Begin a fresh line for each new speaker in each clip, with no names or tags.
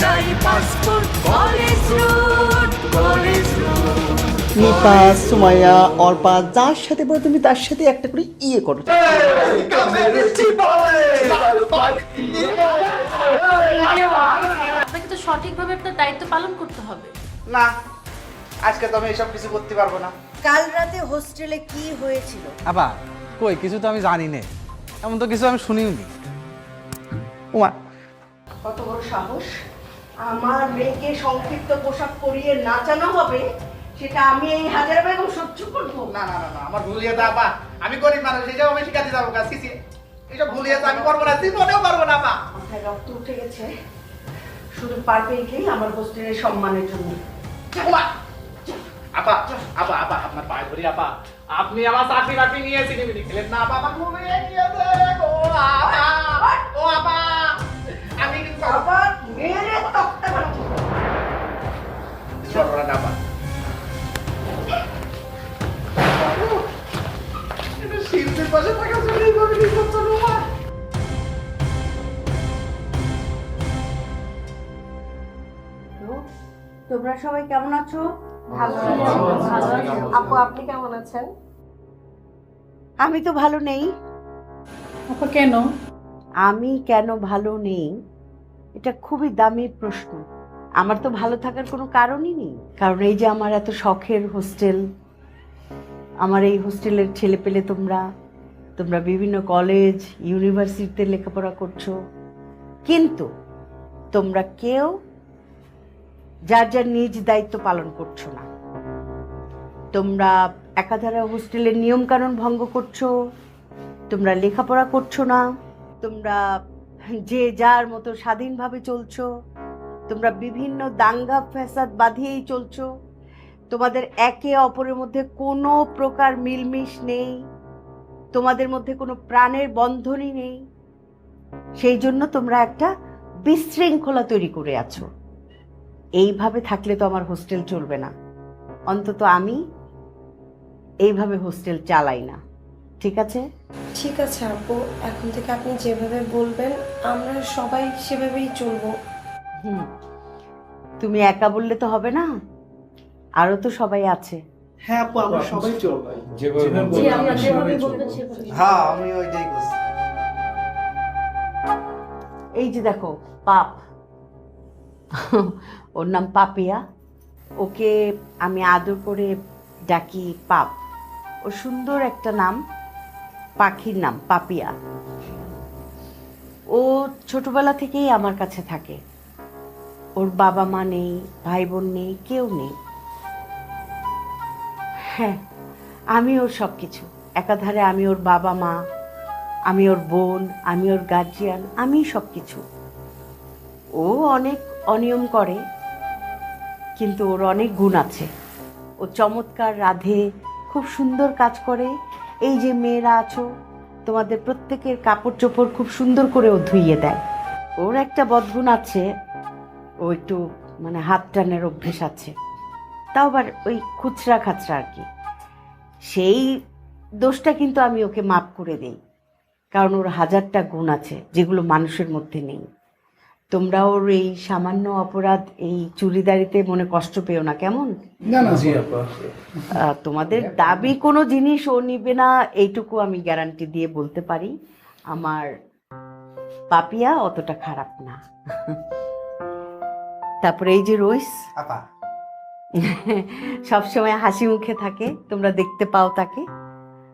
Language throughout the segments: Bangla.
একটাই passport college road college road.
Nipa Sumaiya Arpa যার সাথে বলো তুমি তার সাথে একটা করে ইয়ে করো।
আপনাকে তো সঠিকভাবে আপনার দায়িত্ব পালন করতে হবে।
না আজকে তো আমি এসব কিছু করতে পারব না।
কাল রাতে হোস্টেলে কি হয়েছিল?
আপা কই কিছু তো আমি জানি না। এমন তো কিছু আমি শুনিও নি
ওমা
কত বড় সাহস? আমার মেয়েকে সংক্ষিপ্ত পোশাক পরিয়ে নাচানো হবে সেটা আমি এই হাজার বেগম সহ্য করব।
না না না না আমার ভুল হয়েছে আপা। আমি গরিব মানুষ এইসব আমি শিখাতে যাব কাজ কিছু এইসব ভুল হয়েছে আমি করব না তুই জীবনেও পারব না বা
মাথায় রক্ত উঠে গেছে। শুধু পারফেক্টলি আমার হোস্টেলের সম্মানের জন্য!
আপা আপা আপা আপনার পায়ে ধরি আপা। আপনি আমার চাকরি বাকরি নিয়ে সিনেমিনি খেলেন না আপা আমার হয়ে গিয়েছে ও আপা। ও আপা আমি কিন্তু
তক্তা বানাবো।
করব না আপা এটা শিল্পের পাশে থাকা চলে এইভাবে কি করছ
তোমরা সবাই কেমন আছো।
আপু আপনি কেমন আছেন?
আমি তো ভালো নেই।
আপু কেন?
আমি কেন ভালো নেই? এটা খুবই দামি প্রশ্ন। আমার তো ভালো থাকার কোনো কারণই নেই। কারণ এই যে আমার এত শখের হোস্টেল, আমার এই হোস্টেলের ছেলে পেলে তোমরা তোমরা বিভিন্ন কলেজ, ইউনিভার্সিটিতে লেখাপড়া করছ। কিন্তু তোমরা কেউ যার যার নিজ দায়িত্ব পালন করছ না। তোমরা একাধারে হোস্টেলের নিয়মকানুন ভঙ্গ করছ, তোমরা লেখাপড়া করছ না, তোমরা যে যার মতো স্বাধীনভাবে চলছো, তোমরা বিভিন্ন দাঙ্গা ফ্যাসাদ বাঁধিয়েই চলছো, তোমাদের একে অপরের মধ্যে কোনো প্রকার মিলমিশ নেই, তোমাদের মধ্যে কোনো প্রাণের বন্ধনই নেই, সেই জন্য তোমরা একটা বিশৃঙ্খলা তৈরি করে আছো। এইভাবে থাকলে তো আমার হোস্টেল চলবে না, অন্তত আমি এইভাবে হোস্টেল চালাই না। ঠিক আছে?
ঠিক আছে আপু এখন থেকে আপনি যেভাবে বলবেন আমরা সবাই সেভাবেই চলবো।
হুম তুমি একা বললে তো হবে না? আরও তো সবাই আছে।
হ্যাঁ আপু আমরা সবাই চলবো।
জি আমরা যেভাবে
হ্যাঁ আমি ওইটাই বুঝছি
এই যে দেখো পাপ। ওর নাম পাপিয়া। ওকে আমি আদর করে ডাকি পাপ। ও সুন্দর একটা নাম। পাখির নাম পাপিয়া। ও ছোটবেলা থেকেই আমার কাছে থাকে। ওর বাবা মা নেই ভাই বোন নেই, কেউ নেই। হ্যাঁ আমি ওর সব কিছু একাধারে আমি ওর বাবা মা, আমি ওর বোন, আমি ওর গার্জিয়ান আমি সব কিছু ও অনেক অনিয়ম করে, কিন্তু ওর অনেক গুণ আছে। ও চমৎকার রাধে, খুব সুন্দর কাজ করে এই যে মেয়েরা আছো, তোমাদের প্রত্যেকের কাপড় চোপড় খুব সুন্দর করে ও ধুইয়ে দেয়। ওর একটা বদগুণ আছে, ও একটু মানে হাত টানের অভ্যেস আছে। তাও আবার ওই খুচরা খাচরা আর কি। সেই দোষটা কিন্তু আমি ওকে মাপ করে দিই, কারণ ওর হাজারটা গুণ আছে, যেগুলো মানুষের মধ্যে নেই। তোমরা ওর এই সামান্য অপরাধ এই চুরিদারিতে মনে কষ্ট পেও না কেমন? আহ, তোমাদের দাবি কোনো জিনিস ও নিবে না এইটুকু আমি গ্যারান্টি দিয়ে বলতে পারি। আমার পাপিয়া অতটা খারাপ না। তারপরে এই যে রইস।
আপা।
সবসময় হাসি মুখে থাকে তোমরা দেখতে পাও তাকে।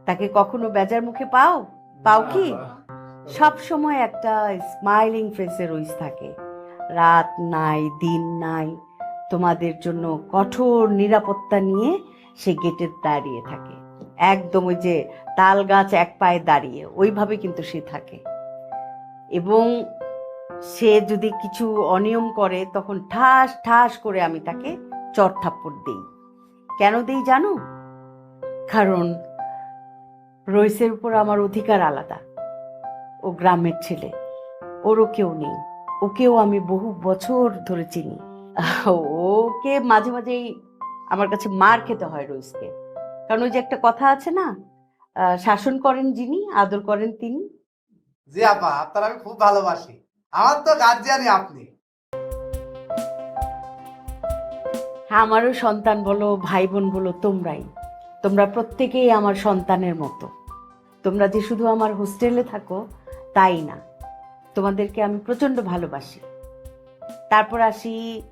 তাকে কখনো বেজার মুখে পাও? পাও কি? সব সময় একটা স্মাইলিং ফেসে রইস থাকে। রাত নাই, দিন নাই, তোমাদের জন্য কঠোর নিরাপত্তা নিয়ে সে গেটে দাঁড়িয়ে থাকে। একদম ওই যে তাল গাছ এক পায়ে দাঁড়িয়ে, ওইভাবে কিন্তু সে থাকে। এবং সে যদি কিছু অনিয়ম করে, তখন ঠাস ঠাস করে আমি তাকে চর থাপ্পড় দিই। কেন দিই জানো? কারণ রইসের উপর আমার অধিকার আলাদা। ও গ্রামের ছেলে। ওরও কেউ নেই। ওকেও আমি বহু বছর ধরে চিনি। ওকে মাঝে মাঝেই আমার কাছে মার খেতে হয় রইসকে কারণ ওই যে একটা কথা আছে না শাসন করেন যিনি আদর করেন তিনি।
জি আপা আপনার আমি খুব ভালোবাসি। আমার তো গার্জিয়ানই আপনি।
আমারও সন্তান বলো ভাই বোন বলো তোমরাই। তোমরা প্রত্যেকেই আমার সন্তানের মতো। তোমরা যে শুধু আমার হোস্টেলে থাকো তাই না? তোমাদেরকে আমি প্রচণ্ড ভালোবাসি। তারপর আসি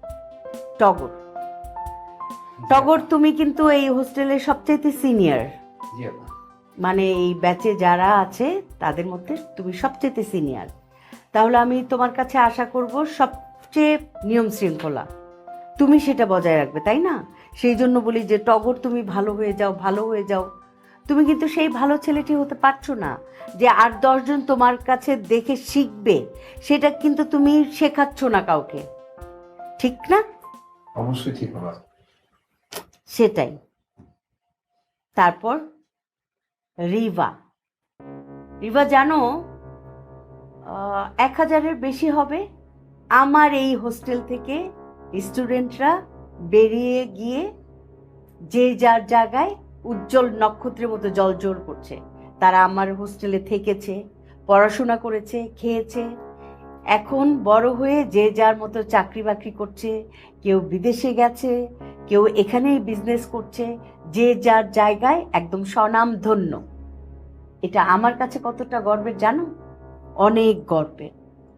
টগর। টগর তুমি কিন্তু এই হোস্টেলের সবচাইতে সিনিয়র। মানে এই ব্যাচে যারা আছে তাদের মধ্যে তুমি সবচেয়ে সিনিয়র। তাহলে আমি তোমার কাছে আশা করব সবচেয়ে নিয়ম শৃঙ্খলা। তুমি সেটা বজায় রাখবে তাই না? সেই জন্য বলি যে টগর তুমি ভালো হয়ে যাও ভালো হয়ে যাও। তুমি কিন্তু সেই ভালো ছেলেটি হতে পারছ না যে আট দশজন তোমার কাছে দেখে শিখবে সেটা কিন্তু তুমি শেখাচ্ছ না কাউকে। ঠিক না?
অবশ্যই ঠিক বাবা
সেটাই। তারপর রিভা রিভা জানো এক হাজারের বেশি হবে আমার এই হোস্টেল থেকে স্টুডেন্টরা বেরিয়ে গিয়ে যে যার জায়গায় উজ্জ্বল নক্ষত্রের মতো জলজল করছে। তারা আমার হোস্টেলে থেকেছে, পড়াশোনা করেছে, খেয়েছে। এখন বড় হয়ে যে যার মতো চাকরি বাকরি করছে, কেউ বিদেশে গেছে, কেউ এখানেই বিজনেস করছে, যে যার জায়গায় একদম স্বনাম ধন্য এটা আমার কাছে কতটা গর্বের জানো? অনেক গর্বের।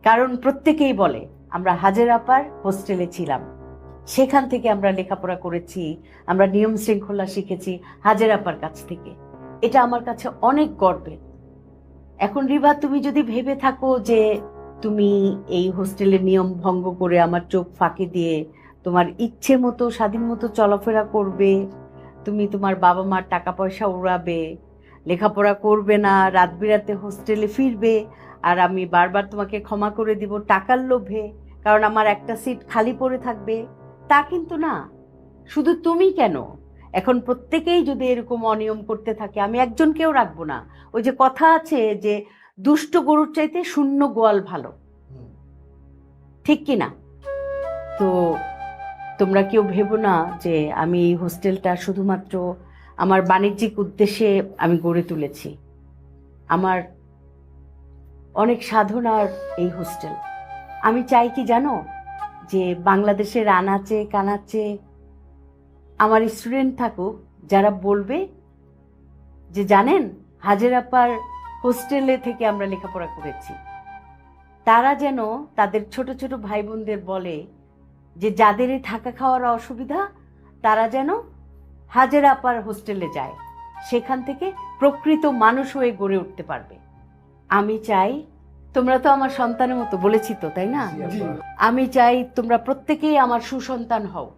কারণ প্রত্যেকেই বলে, আমরা হাজেরাপার হোস্টেলে ছিলাম। সেখান থেকে আমরা লেখাপড়া করেছি, আমরা নিয়ম শৃঙ্খলা শিখেছি হাজেরাপার কাছ থেকে। এটা আমার কাছে অনেক গর্বের। এখন রিবা তুমি যদি ভেবে থাকো যে তুমি এই হোস্টেলের নিয়ম ভঙ্গ করে আমার চোখ ফাঁকি দিয়ে তোমার ইচ্ছে মতো, স্বাধীন মতো চলাফেরা করবে, তুমি তোমার বাবা মার টাকা পয়সা উড়াবে, লেখাপড়া করবে না, রাত বিরাতে হোস্টেলে ফিরবে, আর আমি বারবার তোমাকে ক্ষমা করে দিব টাকার লোভে, কারণ আমার একটা সিট খালি পড়ে থাকবে। তা কিন্তু না। শুধু তুমি কেন? এখন প্রত্যেকেই যদি এরকম অনিয়ম করতে থাকে আমি একজনকেও রাখব না। ওই যে কথা আছে যে দুষ্ট গরুর চাইতে শূন্য গোয়াল ভালো। ঠিক কি না? তো তোমরা কেউ ভেবো না যে আমি এই হোস্টেলটা শুধুমাত্র আমার বাণিজ্যিক উদ্দেশ্যে আমি গড়ে তুলেছি। আমার অনেক সাধনার এই হোস্টেল। আমি চাই কি জানো? যে বাংলাদেশের আনাচে কানাচে আমার স্টুডেন্ট থাকুক, যারা বলবে যে জানেন হাজেরাপার হোস্টেলে থেকে আমরা লেখাপড়া করেছি। তারা যেন তাদের ছোট ছোট ভাই বোনদের বলে যে যাদের থাকা খাওয়ার অসুবিধা, তারা যেন হাজের আপার হোস্টেলে যায়। সেখান থেকে প্রকৃত মানুষ হয়ে গড়ে উঠতে পারবে। আমি চাই তোমরা তো আমার সন্তানের মতো বলেছি তো তাই না? আমি চাই তোমরা প্রত্যেকেই আমার সুসন্তান হও।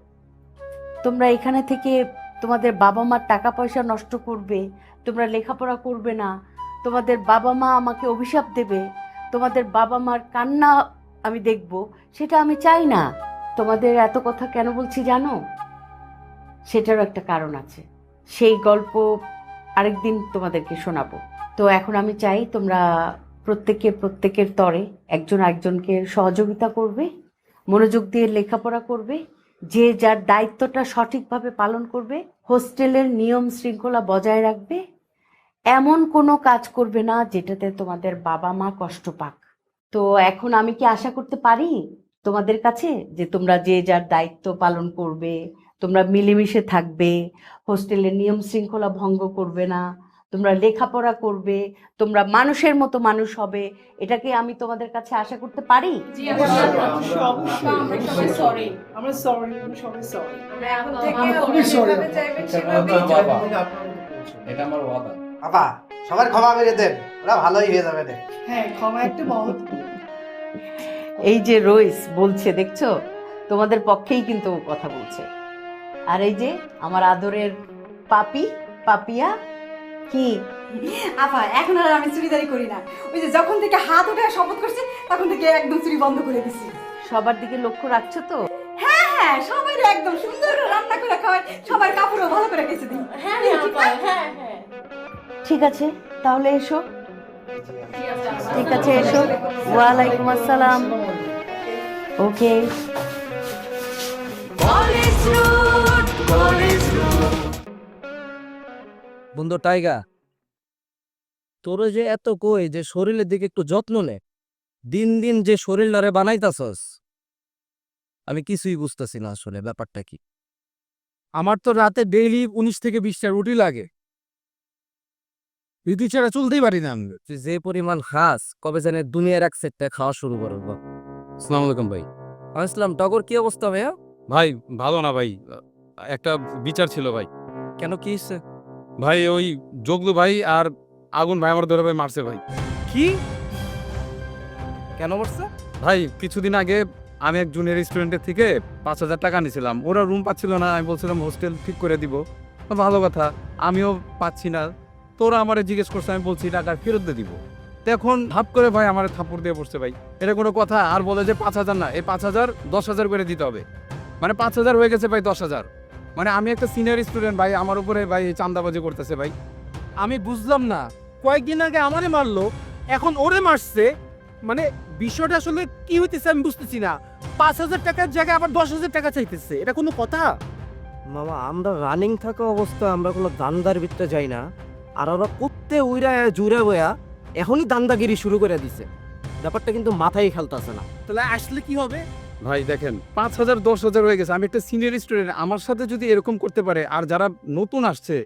তোমরা এখানে থেকে তোমাদের বাবা মার টাকা পয়সা নষ্ট করবে তোমরা লেখাপড়া করবে না তোমাদের বাবা মা আমাকে অভিশাপ দেবে তোমাদের বাবা মার কান্না আমি দেখব সেটা আমি চাই না। তোমাদের এত কথা কেন বলছি জানো? সেটারও একটা কারণ আছে। সেই গল্প আরেকদিন তোমাদেরকে শোনাবো। তো এখন আমি চাই তোমরা প্রত্যেকে প্রত্যেকের তরে একজন একজনকে সহযোগিতা করবে, মনোযোগ দিয়ে লেখাপড়া করবে, যে যার দায়িত্বটা সঠিকভাবে পালন করবে, হোস্টেলের নিয়ম শৃঙ্খলা বজায় রাখবে, এমন কোনো কাজ করবে না যেটাতে তোমাদের বাবা মা কষ্ট পাক। তো এখন আমি কি আশা করতে পারি তোমাদের কাছে যে তোমরা যে যার দায়িত্ব পালন করবে, তোমরা মিলেমিশে থাকবে, হোস্টেলের নিয়ম শৃঙ্খলা ভঙ্গ করবে না তোমরা লেখাপড়া করবে তোমরা মানুষের মতো মানুষ হবে এটাকে আমি তোমাদের কাছে আশা করতে পারি?
জি আপা আমরা সবাই সরি
আমরা সরি আমরা সবাই সরি
আমরা এখন
বাবা,
সবার ক্ষমা করে দেন। ওরা ভালোই হয়ে যাবে
হ্যাঁ ক্ষমা একটা মহৎ।
এই যে রইস বলছে দেখছ? তোমাদের পক্ষেই কিন্তু কথা বলছে। আর এই যে আমার আদরের পাপি পাপিয়া কি?
আপা এখন আর আমি চুরিদারি করি না। ওই যে যখন থেকে হাত উঠে শপথ করছে তখন থেকে একদম চুরি বন্ধ করে দিছি।
সবার দিকে লক্ষ্য রাখছো তো?
হ্যাঁ হ্যাঁ সবাই একদম সুন্দর রান্না করে খাওয়াই সবার কাপড়ও ভালো করে গেছে দিই।
হ্যাঁ হ্যাঁ আপা হ্যাঁ হ্যাঁ।
ঠিক আছে তাহলে এসো। ঠিক আছে এসো ওয়ালাইকুম আসসালাম। Okay.
College road college road
বন্ধু টাইগা তোর যে এত কই যে শরীরের দিকে একটু যত্ন নে। দিন দিন যে শরীরটারে বানাইতাছস আমি কিছুই বুঝতেছি না আসলে ব্যাপারটা কি।
আমার তো রাতে ডেইলি উনিশ থেকে বিশটা রুটি লাগে। রুটি ছাড়া চলতেই পারি না আমি।
তুই যে পরিমাণ খাস কবে জানে দুনিয়ার এক সেটটা খাওয়া শুরু করব।
আসসালামু আলাইকুম ভাই।
আসলাম টগর কি অবস্থা ভাইয়া?
ভাই ভালো না ভাই। একটা বিচার ছিল ভাই।
কেন কি হচ্ছে
ভাই ওই জগলু ভাই আর আগুন ভাই আমার ধরে ভাই মারছে ভাই।
কি? কেন বলছে
ভাই কিছুদিন আগে আমি এক জুনিয়র স্টুডেন্টের থেকে পাঁচ হাজার টাকা নিয়েছিলাম ওরা রুম পাচ্ছিল না আমি বলছিলাম হোস্টেল ঠিক করে দিব। ভালো কথা আমিও পাচ্ছি না। তোরা আমারে জিজ্ঞেস করছে আমি বলছি টাকা ফেরত দিয়ে দিব। এখন ধাপ করে ভাই আমার থাপ্পড় দিয়ে বসছে ভাই। এটা কোনো কথা আর বলে যে পাঁচ হাজার না এই পাঁচ হাজার দশ হাজার করে দিতে হবে। মানে পাঁচ হাজার হয়ে গেছে ভাই দশ হাজার। মানে আমি একটা সিনিয়র স্টুডেন্ট ভাই আমার উপরে ভাই চান্দাবাজি করতেছে ভাই।
আমি বুঝলাম না কয়েকদিন আগে আমারে মারলো এখন ওরে মারছে। মানে বিষয়টা আসলে কি হইতেছে আমি বুঝতেছি না। পাঁচ হাজার টাকার জায়গায় আবার দশ হাজার টাকা চাইতেছে এটা কোনো কথা?
মামা আমরা রানিং থাকা অবস্থা আমরা কোনো দান্দার ভিতরে যাই না। আর ওরা করতে উইরা জুড়ে বয়া এখনই দান্দাগিরি শুরু করে দিছে। ব্যাপারটা কিন্তু মাথায় খেলতেছে না।
তাহলে আসলে কি হবে?
ভাই দেখেন পাঁচ হাজার দশ হাজার হয়ে গেছে। আমি একটা সিনিয়র স্টুডেন্ট আমার সাথে যদি এরকম করতে পারে আর যারা নতুন আসছে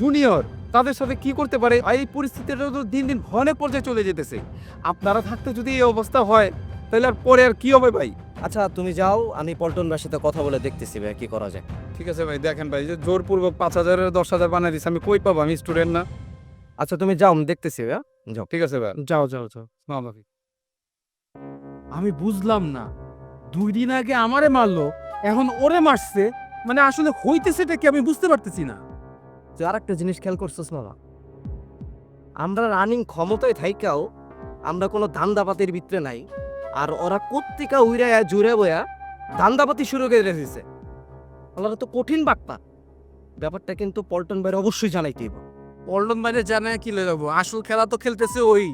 জুনিয়র তাদের সাথে কি করতে পারে? এই পরিস্থিতিটা তো দিন দিন ভয়ানক পর্যায়ে চলে যেতেছে। আপনারা থাকতে যদি এই অবস্থা হয় তাহলে আর পরে আর কি হবে ভাই?
আচ্ছা তুমি যাও আমি পল্টন ভাইয়ের সাথে কথা বলে দেখতেছি ভাই কি করা যায়।
ঠিক আছে ভাই দেখেন ভাই যে জোরপূর্বক পাঁচ হাজারের দশ হাজার বানিয়ে দিচ্ছে আমি কই পাবো? আমি স্টুডেন্ট না।
আচ্ছা তুমি যাও আমি দেখতেছি ভাইয়া যাও।
ঠিক আছে ভাই।
যাও যাও যাও। আমি বুঝলাম না। দুই দিন আগে আমারে মারলো এখন ওরে মারছে মানে আসলে হইতেছেটা কি আমি বুঝতে পারতেছি না।
তুই আর একটা জিনিস খেয়াল করছিস মামা। আমরা রানিং ক্ষমতায় থাইকাও আমরা কোনো ধান্দাপাতির ভিতরে নাই আর ওরা কোত্তিকা উইরা জুড়ে বয়া ধান্দাপাতি শুরু করে দিয়েছে। ওরা তো কঠিন বার্তা ব্যাপারটা কিন্তু পল্টন ভাইয়ের অবশ্যই জানাইতে হইব।
পল্টন বাইরে জানায় কি লেগাবো আসল খেলা তো খেলতেছে ওই।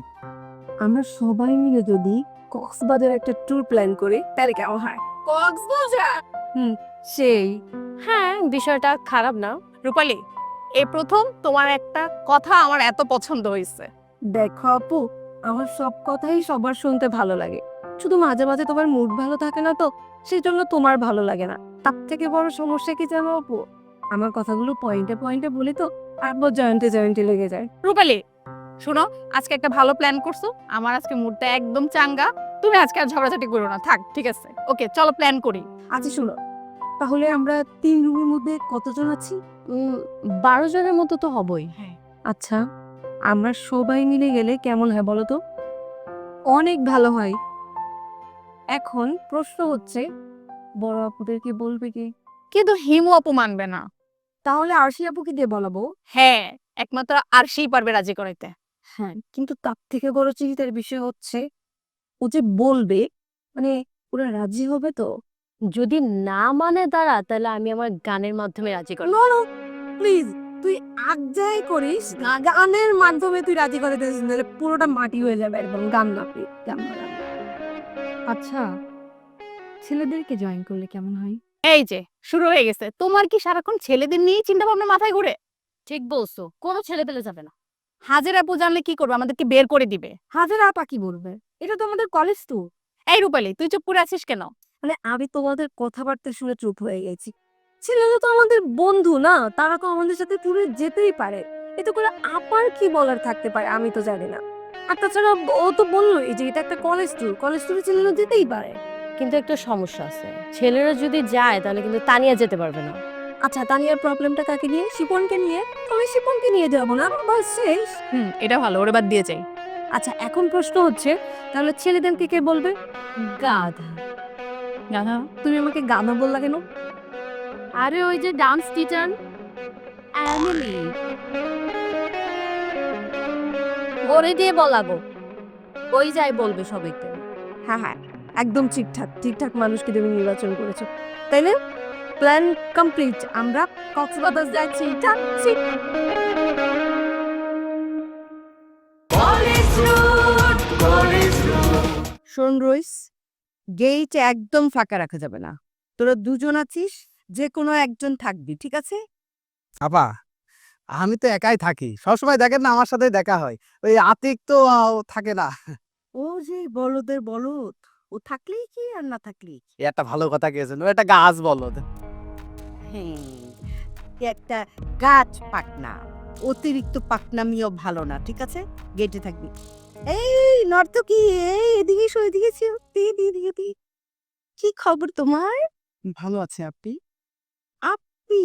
আমরা সবাই মিলে যদি কক্সবাজার একটা ট্যুর প্ল্যান করি তাহলে কেমন হয়?
কক্সবাজার?
হুম সেই।
হ্যাঁ বিষয়টা খারাপ না। রূপালী এ প্রথম তোমার একটা কথা আমার এত পছন্দ হয়েছে।
দেখো আপু আমার সব কথাই সবার শুনতে ভালো লাগে। শুধু মাঝে মাঝে তোমার মুড ভালো থাকে না তো সেই জন্য তোমার ভালো লাগে না। তার থেকে বড় সমস্যা কি জানো আপু? আমার কথাগুলো পয়েন্টে পয়েন্টে বলি তো আবার জয়েন্টে জয়েন্টে লেগে যায়।
রূপালী শোনো আজকে একটা ভালো প্ল্যান করছ। আমার আজকে মুডটা একদম চাঙ্গা। তুমি আজকে আর ঝগড়াঝাটি করো না থাক ঠিক আছে। ওকে চলো প্ল্যান করি।
আচ্ছা শোনো তাহলে আমরা তিন রুমের মধ্যে কতজন আছি?
বারো জনের মতো তো হবই। হ্যাঁ।
আচ্ছা আমরা সবাই মিলে গেলে কেমন হয় বলো তো? অনেক ভালো হয়। এখন প্রশ্ন হচ্ছে বড় আপুদেরকে বলবে কি?
কিন্তু হিমু আপু মানবে না।
তাহলে আরশি আপুকে দিয়ে বলাবো।
হ্যাঁ একমাত্র আর সেই পারবে রাজি করাইতে।
হ্যাঁ কিন্তু তার থেকে বড় চিন্তার বিষয় হচ্ছে ও যে বলবে মানে ওরা রাজি হবে তো?
যদি না মানে তারা তাহলে আমি আমার গানের মাধ্যমে রাজি করব।
নো নো প্লিজ তুই আগ যাই করিস গা- গানের মাধ্যমে তুই রাজি করে দিস নাহলে পুরোটা মাটি হয়ে যাবে একদম গান না প্লিজ গান না গান না। আচ্ছা ছেলেদেরকে জয়েন করলে কেমন হয়?
এই যে শুরু হয়ে গেছে। তোমার কি সারাক্ষণ ছেলেদের নিয়েই চিন্তা ভাবনা মাথায় ঘুরে? ঠিক বলছো কোনো ছেলে পেলে যাবে না। হাজিরা আপু জানলে কি করবে? আমাদেরকে বের করে দিবে।
হাজার আপা কি বলবে? এটা তো আমাদের কলেজ তো
এই রূপালি তুই চুপ করে আছিস কেন?
মানে আমি তোমাদের কথাবার্তা শুনে চুপ হয়ে গেছি। ছেলেরা তো আমাদের বন্ধু না তারা তো আমাদের সাথে ট্যুরে যেতেই পারে। এতে করে আপার কি বলার থাকতে পারে আমি তো জানি না। আর তাছাড়া ও তো বললোই যে এটা একটা কলেজ ট্যুর কলেজ ট্যুরে ছেলেরা যেতেই পারে।
কিন্তু একটা সমস্যা আছে। ছেলেরা যদি যায় তাহলে কিন্তু তানিয়া যেতে পারবে না।
আচ্ছা তানিয়ার প্রবলেমটা কাকে নিয়ে? শিপনকে নিয়ে? তবে শিপনকে নিয়ে যাব না বাস শেষ।
হুম এটা ভালো ওরে বাদ দিয়ে যাই।
আচ্ছা এখন প্রশ্ন হচ্ছে তাহলে ছেলেদেরকে কে বলবে?
গাধা। গাধা?
তুমি আমাকে গাধা বললা কেন?
আরে ওই যে ডান্স টিচার। অ্যামিলি।
ওরে দিয়ে বলাবো ওই যাই বলবে সবাইকে। হ্যাঁ হ্যাঁ একদম ঠিকঠাক ঠিকঠাক মানুষকে তুমি নির্বাচন করেছ। তাই না? প্ল্যান কমপ্লিট আমরা কক্সবাজার যাচ্ছি যাচ্ছি।
শোন রইস গেট একদম ফাঁকা রাখা যাবে না। তোরা দুজন আছিস যে কোনো একজন থাকবি ঠিক আছে?
আপা আমি তো একাই থাকি। সবসময় দেখেন না আমার সাথে দেখা হয়। ওই আতিক তো থাকে না।
ও যে বলদের বলদ ও থাকলেই কি আর না থাকলেই কি?
একটা ভালো কথা গেছেন ও একটা গাছ বলদ।
একটা গাছ পাকনা অতিরিক্ত পাকনামিও ভালো না ঠিক আছে? গেটে থাকবি। এই নর্তকী এই এদিকে এদিকে এসো এদিকে। কি খবর তোমার?
ভালো আছে আপনি?
আপি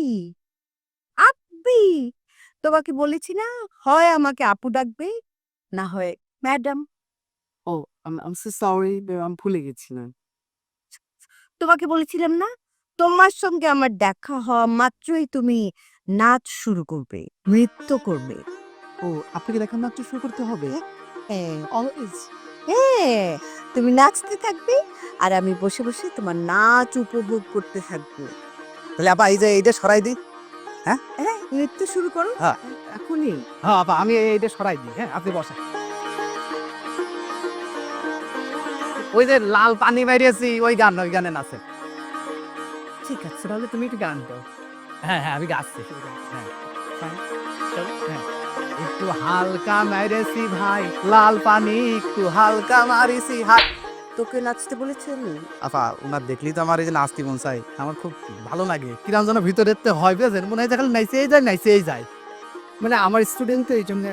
আপি তোমাকে বলেছি না হয় আমাকে আপু ডাকবে না হয় ম্যাডাম।
ও আম সরি আমি ভুলে গেছিলাম।
তোমাকে বলেছিলাম না তোমার সঙ্গে আমার দেখা হওয়া মাত্রই তুমি নাচ শুরু করবে নৃত্য করবে।
ও আপনাকে দেখা মাত্র শুরু করতে হবে?
হ্যাঁ
অলওয়েজ
হ্যাঁ তুমি নাচতে থাকবে আর আমি বসে বসে তোমার নাচ উপভোগ করতে থাকব।
তাহলে আপা এই যে এইটা সরাই দিই।
হ্যাঁ? নৃত্য শুরু করো।
হ্যাঁ।
এখনই।
হ্যাঁ আপা আমি এইটা সরাই দিই। হ্যাঁ আপনি বসেন। ওই যে লাল পানি বাইরেছি ওই গান ওই গানে নাচে
ঠিক আছে
তাহলে তুমি একটু গান গাও হ্যাঁ হ্যাঁ আমি গাচ্ছি। হ্যাঁ। হ্যাঁ। একটু হালকা মাইরেছি ভাই লাল পানি একটু হালকা মারিছি হাই
তোকে নাচতে বলেছে আমি।
আপা ওনার দেখলেই তো আমার এই যে নাচতে মন চাই। আমার খুব ভালো লাগে। কিরাম যেন ভিতরে হয় মনে হয় দেখালে যায় যায়। মানে আমার স্টুডেন্ট তো এই জন্য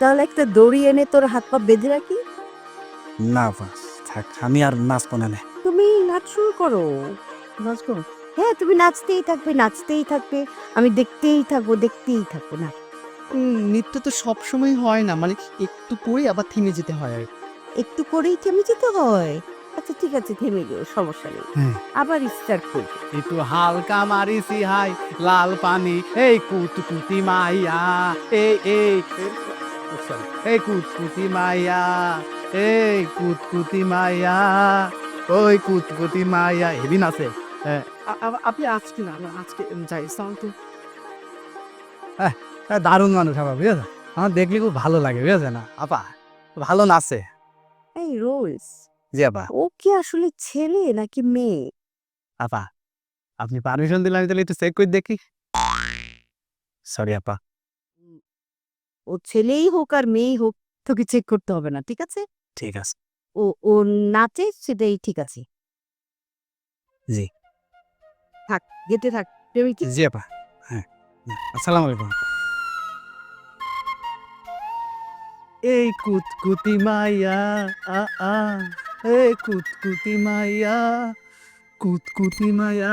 তাহলে একটা দড়ি এনে তোর হাত পা বেঁধে রাখি?
না আপা থাক আমি আর নাচবো নে।
তুমি নাচ শুরু করো। নাচ করো হ্যাঁ তুমি নাচতেই থাকবে নাচতেই থাকবে আমি দেখতেই থাকব দেখতেই থাকব না
নৃত্য তো সবসময় হয় না মানে একটু করে আবার থেমে যেতে হয় আর।
একটু করেই থেমে যেতে হয়? আচ্ছা ঠিক আছে থেমে গেও সমস্যা নেই।
হ্যাঁ।
আবার স্টার্ট করব।
একটু হালকা মারিছি হাই লাল পানি এই কুতকুতি মাইয়া এই এই এই- কুতকুতি মাইয়া এই কুতকুতি মাইয়া ওই কুতকুতি মাইয়া এদিন আছে
আপনি আজকে না আজকে যাই তো
হ্যাঁ, দারুণ মানুষ আপা বুঝেছে? আমার দেখলে খুব ভালো লাগে বুঝেছে না? আপা ভালো নাচে।
এই রোজ?
জি আপা।
ও কি আসলে ছেলে নাকি মেয়ে?
আপা আপনি পারমিশন দিলে আমি তাহলে একটু চেক করে দেখি। সরি আপা।
ও ছেলেই হোক আর মেয়েই হোক তোকে চেক করতে হবে না ঠিক আছে?
ঠিক আছে।
ও ও নাচে সেটাই ঠিক আছে।
জি।
থাক গেটে থাক প্রেমিক
জি আপা হ্যাঁ। আসসালামু আলাইকুম এই কুতকুতি মাইয়া আ আ এই কুতকুতি মাইয়া কুতকুতি মাইয়া।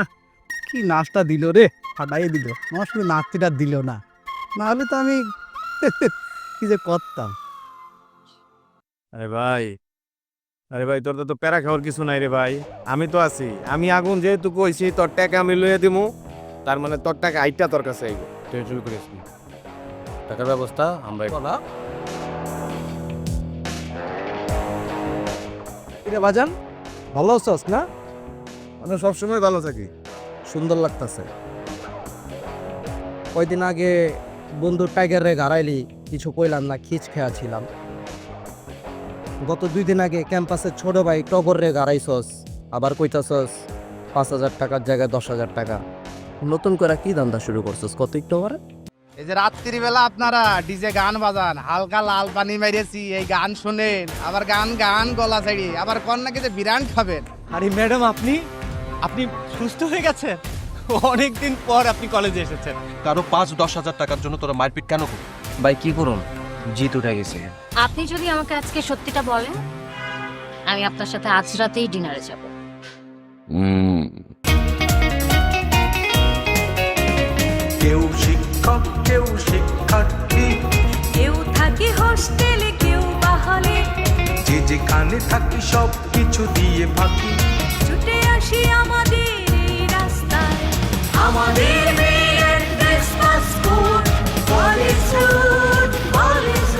কি নাচটা দিল রে? ফাটাইয়ে দিল। আমার শুধু নাচটিটা দিল না। নাহলে তো আমি কি যে করতাম।
আরে ভাই আরে ভাই তোর তো প্যারা খাওয়ার কিছু নাই রে ভাই। আমি তো আছি। আমি আগুন যেহেতু কইছি তোর টাকা আমি লইয়া দিমু। তার মানে তোর টাকা আইটা তোর কাছে আইব। টেনশন করিস না। টাকার ব্যবস্থা আমরা
এটা বাজান ভালো আছস না?
আমি সবসময় ভালো থাকি।
সুন্দর লাগতাছে। কয়দিন আগে বন্ধু টাইগারে গাড়াইলি কিছু কইলাম না খিচ খেয়া ছিলাম গত দুই দিন আগে ক্যাম্পাসের ছোট ভাই টগর রে গাড়াইছস। আবার কইতাছস পাঁচ হাজার টাকার জায়গায় দশ হাজার টাকা। নতুন করে কি ধান্দা শুরু করছস? কত একটু করে
এই যে রাত্রি বেলা আপনারা ডিজে গান বাজান হালকা লাল পানি মেরেছি এই গান শোনেন আবার গান গান গলা ছাড়িয়ে আবার কন্যাকে যে বিরান খাবেন।
আরে ম্যাডাম আপনি আপনি সুস্থ হয়ে গেছেন? অনেকদিন পর আপনি কলেজে এসেছেন।
কারও পাঁচ দশ হাজার টাকার জন্য তোরা মারপিট কেন করবি?
ভাই কি করুন? জিত উঠে গেছে।
আপনি যদি আমাকে আজকে সত্যিটা বলেন আমি আপনার সাথে আজ রাতেই ডিনারে যাব।
কেউ শিক্ষক কেউ শিক্ষার্থী।
কেউ থাকি হোস্টেলে কেউ বা
যে যে যেখানে থাকি সব কিছু দিয়ে ফাঁকি
ছুটে আসি আমাদের রাস্তায়। আমাদের ক্রিসমাস All is truth,